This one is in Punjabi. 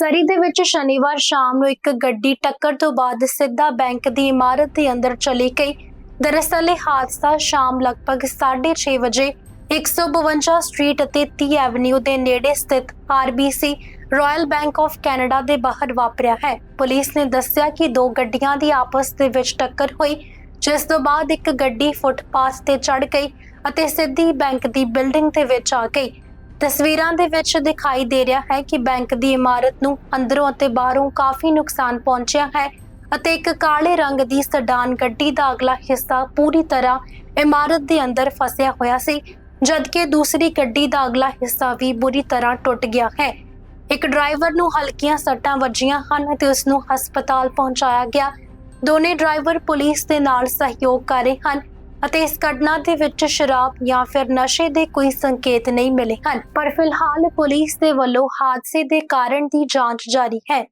ਸਰੀ ਦੇ ਵਿੱਚ ਸ਼ਨੀਵਾਰ ਸ਼ਾਮ ਨੂੰ ਇੱਕ ਗੱਡੀ ਟੱਕਰ ਤੋਂ ਬਾਅਦ ਸਿੱਧਾ ਬੈਂਕ ਦੀ ਇਮਾਰਤ ਦੇ ਅੰਦਰ ਚਲੀ ਗਈ। ਦਰਅਸਲ ਇਹ ਹਾਦਸਾ ਸ਼ਾਮ ਲਗਭਗ 6:30 ਵਜੇ 152 ਸਟਰੀਟ ਅਤੇ 30 ਐਵਨਿਊ ਦੇ ਨੇੜੇ ਸਥਿਤ RBC Royal Bank of Canada ਦੇ ਬਾਹਰ ਵਾਪਰਿਆ ਹੈ। ਪੁਲਿਸ ਨੇ ਦੱਸਿਆ ਕਿ ਦੋ ਗੱਡੀਆਂ ਦੀ ਆਪਸ ਦੇ ਵਿੱਚ ਟੱਕਰ ਹੋਈ, ਜਿਸ ਤੋਂ ਬਾਅਦ ਇੱਕ ਗੱਡੀ ਫੁੱਟਪਾਥ ਤੇ ਚੜ ਗਈ ਅਤੇ ਸਿੱਧੀ ਬੈਂਕ ਦੀ ਬਿਲਡਿੰਗ ਦੇ ਵਿੱਚ ਆ ਗਈ। ਤਸਵੀਰਾਂ ਦੇ ਵਿੱਚ ਦਿਖਾਈ ਦੇ ਰਿਹਾ ਹੈ ਕਿ ਬੈਂਕ ਦੀ ਇਮਾਰਤ ਨੂੰ ਅੰਦਰੋਂ ਅਤੇ ਬਾਹਰੋਂ ਕਾਫੀ ਨੁਕਸਾਨ ਪਹੁੰਚਿਆ ਹੈ ਅਤੇ ਇੱਕ ਕਾਲੇ ਰੰਗ ਦੀ ਸਡਾਨ ਗੱਡੀ ਦਾ ਅਗਲਾ ਹਿੱਸਾ ਪੂਰੀ ਤਰ੍ਹਾਂ ਇਮਾਰਤ ਦੇ ਅੰਦਰ ਫਸਿਆ ਹੋਇਆ ਸੀ, ਜਦਕਿ ਦੂਸਰੀ ਗੱਡੀ ਦਾ ਅਗਲਾ ਹਿੱਸਾ ਵੀ ਬੁਰੀ ਤਰ੍ਹਾਂ ਟੁੱਟ ਗਿਆ ਹੈ। ਇੱਕ ਡਰਾਈਵਰ ਨੂੰ ਹਲਕੀਆਂ ਸੱਟਾਂ ਵੱਜੀਆਂ ਹਨ ਅਤੇ ਉਸ ਨੂੰ ਹਸਪਤਾਲ ਪਹੁੰਚਾਇਆ ਗਿਆ। ਦੋਨੇ ਡਰਾਈਵਰ ਪੁਲਿਸ ਦੇ ਨਾਲ ਸਹਿਯੋਗ ਕਰ ਰਹੇ ਹਨ। ਅਤੇ ਇਸ ਘਟਨਾ ਦੇ ਵਿੱਚ ਸ਼ਰਾਬ ਜਾਂ ਫਿਰ ਨਸ਼ੇ ਦੇ ਕੋਈ ਸੰਕੇਤ ਨਹੀਂ ਮਿਲੇ ਹਨ। ਪਰ ਫਿਲਹਾਲ ਪੁਲਿਸ ਦੇ ਵੱਲੋਂ ਹਾਦਸੇ ਦੇ ਕਾਰਨ ਦੀ ਜਾਂਚ ਜਾਰੀ ਹੈ।